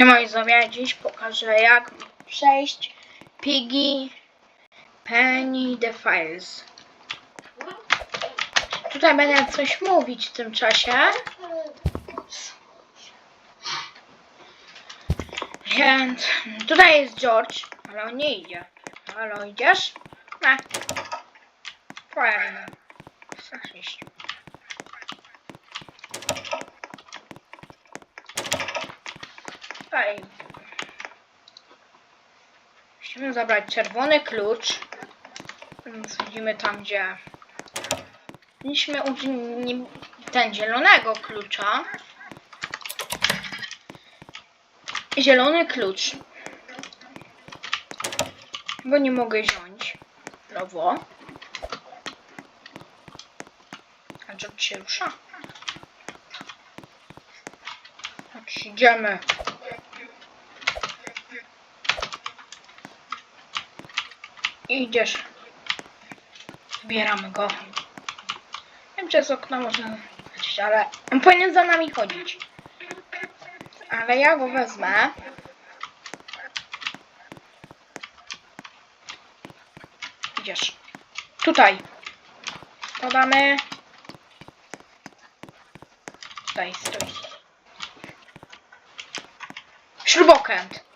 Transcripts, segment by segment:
Siema widzowie, dziś pokażę jak przejść Piggy Penny The Files. Tutaj będę coś mówić w tym czasie. Więc tutaj jest George, ale on nie idzie. Halo, idziesz? Nie. Fajnie. Chcesz Tutaj. Musimy zabrać czerwony klucz. Więc widzimy tam, gdzie mieliśmy ten zielonego klucza. Zielony klucz. Bo nie mogę wziąć. Prawo. A George się rusza. Tak, idziemy. Idziesz. Zbieramy go. Wiem, przez okno można zobaczyć, ale on powinien za nami chodzić. Ale ja go wezmę. Idziesz. Tutaj. Podamy. Tutaj stoi. Śrubokręt.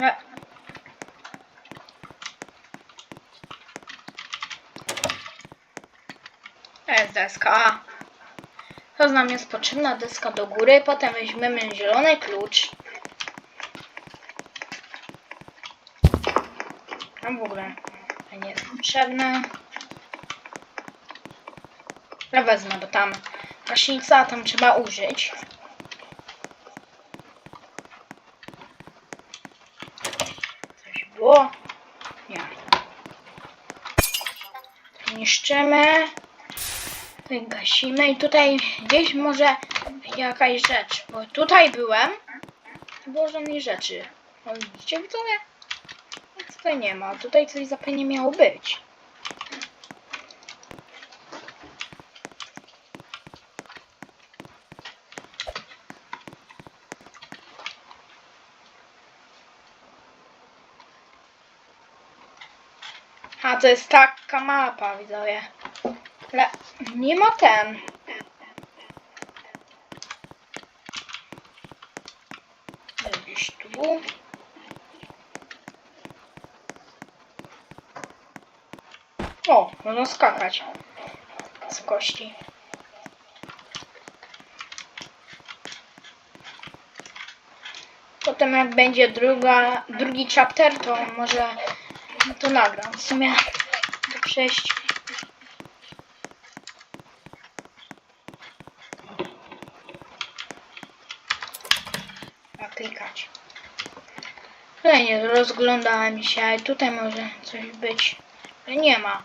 Nie. To jest deska. To nam jest potrzebna deska do góry. Potem weźmiemy zielony klucz. A w ogóle to nie jest potrzebne. Ja wezmę, bo tam gaśnica tam trzeba użyć. Coś było? Nie. Niszczymy. Gasimy i tutaj gdzieś może jakaś rzecz, bo tutaj byłem, nie było żadnej rzeczy. O, widzicie widzowie? Tutaj nie ma, tutaj coś zapewne miało być. A to jest taka mapa, widzowie. Ale nie ma ten. Gdzieś tu. O, można skakać z kości. Potem jak będzie druga, drugi chapter, to może to nagram. W sumie przejść a klikać. Tutaj nie rozglądałem się, tutaj może coś być, ale nie ma.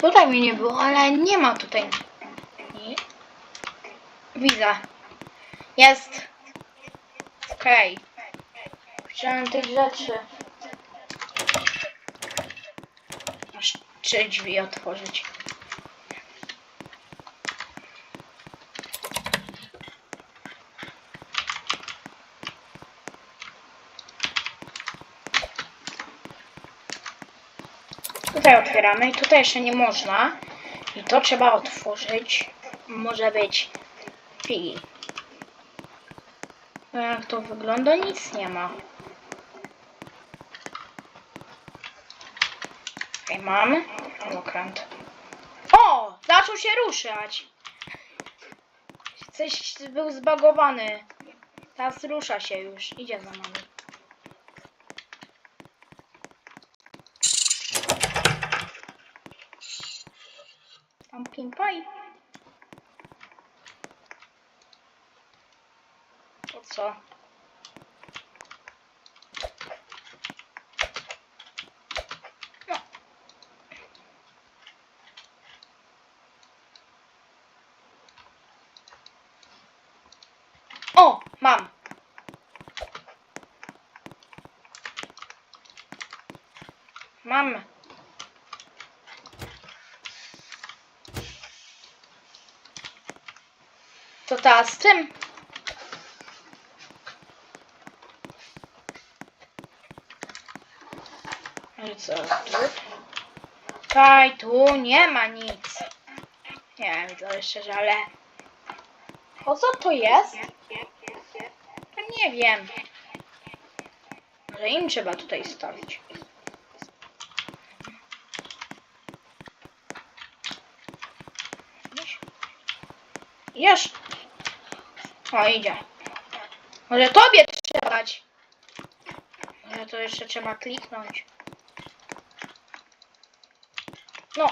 Tutaj mnie nie było, ale nie ma tutaj. Widzę. Jest. Okej. Chciałem tych rzeczy. Trzy drzwi otworzyć. Tutaj otwieramy i tutaj jeszcze nie można. I to trzeba otworzyć. Może być pigi. No jak to wygląda? Nic nie ma. Tutaj. Okręt. O! Zaczął się ruszać. Coś był zbagowany. Teraz rusza się już. Idzie za nami. Pumpkin pie. Co? No. Mam. To teraz z tym. No i co tu? Tu nie ma nic. Nie wiem, to szczerze, ale... Po co to jest? Ja nie wiem. Może im trzeba tutaj stawić. Już. O, idzie. Może tobie trzeba dać. Może to jeszcze trzeba kliknąć. No.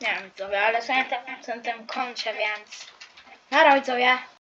Nie wiem, widzowie, ale sobie ten, ten, ten więc... Na widzowie.